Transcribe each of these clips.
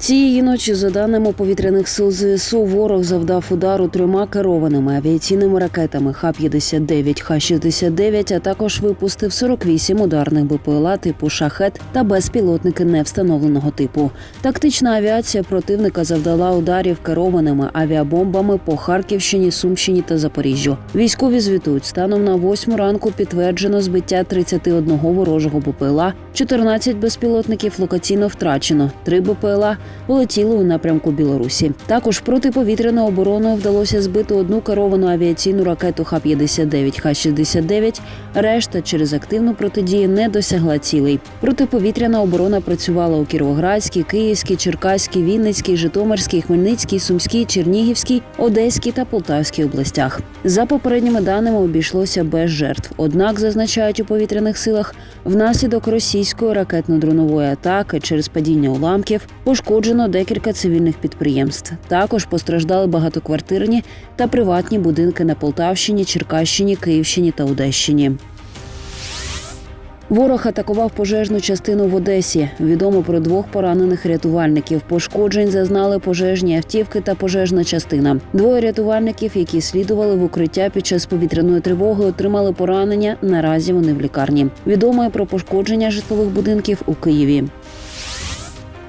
Цієї ночі, за даними повітряних сил ЗСУ, ворог завдав удару трьома керованими авіаційними ракетами Х-59, Х-69, а також випустив 48 ударних БПЛА типу «Шахет» та безпілотники невстановленого типу. Тактична авіація противника завдала ударів керованими авіабомбами по Харківщині, Сумщині та Запоріжжю. Військові звітують, станом на 8 ранку підтверджено збиття 31 ворожого БПЛА, 14 безпілотників локаційно втрачено, 3 БПЛА полетіли у напрямку Білорусі. Також протиповітряною обороною вдалося збити одну керовану авіаційну ракету Х-59, Х-69. Решта через активну протидію не досягла цілей. Протиповітряна оборона працювала у Кіровоградській, Київській, Черкаській, Вінницькій, Житомирській, Хмельницькій, Сумській, Чернігівській, Одеській та Полтавській областях. За попередніми даними обійшлося без жертв. Однак зазначають у повітряних силах, внаслідок російської ракетно-дронової атаки через падіння уламків пошкоджено декілька цивільних підприємств. Також постраждали багатоквартирні та приватні будинки на Полтавщині, Черкащині, Київщині та Одещині. Ворог атакував пожежну частину в Одесі. Відомо про двох поранених рятувальників. Пошкоджень зазнали пожежні автівки та пожежна частина. Двоє рятувальників, які слідували в укриття під час повітряної тривоги, отримали поранення. Наразі вони в лікарні. Відомо про пошкодження житлових будинків у Києві.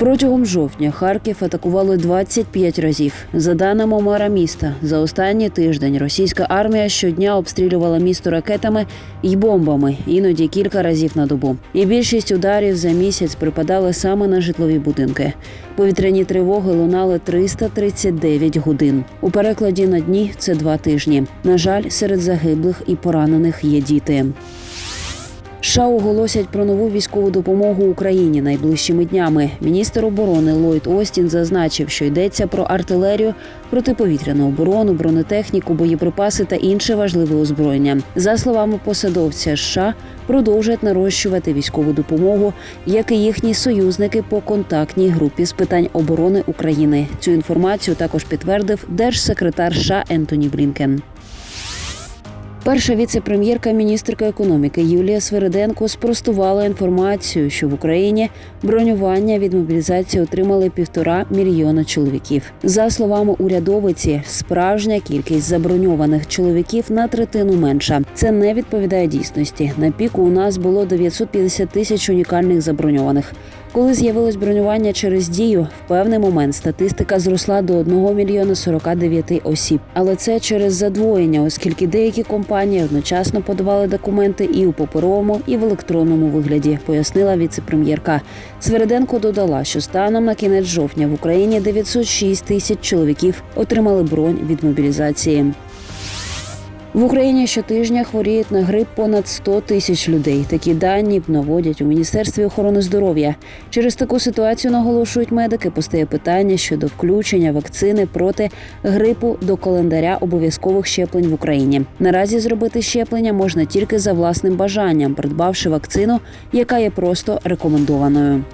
Протягом жовтня Харків атакували 25 разів. За даними мера міста, за останній тиждень російська армія щодня обстрілювала місто ракетами й бомбами, іноді кілька разів на добу. І більшість ударів за місяць припадали саме на житлові будинки. Повітряні тривоги лунали 339 годин. У перекладі на дні це два тижні. На жаль, серед загиблих і поранених є діти. США оголосять про нову військову допомогу Україні найближчими днями. Міністр оборони Ллойд Остін зазначив, що йдеться про артилерію, протиповітряну оборону, бронетехніку, боєприпаси та інше важливе озброєння. За словами посадовця, США продовжать нарощувати військову допомогу, як і їхні союзники по контактній групі з питань оборони України. Цю інформацію також підтвердив держсекретар США Ентоні Блінкен. Перша віце-прем'єрка міністерка економіки Юлія Свериденко спростувала інформацію, що в Україні бронювання від мобілізації отримали півтора мільйона чоловіків. За словами урядовиці, справжня кількість заброньованих чоловіків на третину менша. Це не відповідає дійсності. На піку у нас було 950 тисяч унікальних заброньованих. Коли з'явилось бронювання через дію, в певний момент статистика зросла до 1 мільйона 49 осіб. Але це через задвоєння, оскільки деякі компанії одночасно подавали документи і у паперовому, і в електронному вигляді, пояснила віце-прем'єрка. Свериденко додала, що станом на кінець жовтня в Україні 906 тисяч чоловіків отримали бронь від мобілізації. В Україні щотижня хворіють на грип понад 100 тисяч людей. Такі дані наводять у міністерстві охорони здоров'я. Через таку ситуацію наголошують медики. Постає питання щодо включення вакцини проти грипу до календаря обов'язкових щеплень в Україні. Наразі зробити щеплення можна тільки за власним бажанням, придбавши вакцину, яка є просто рекомендованою.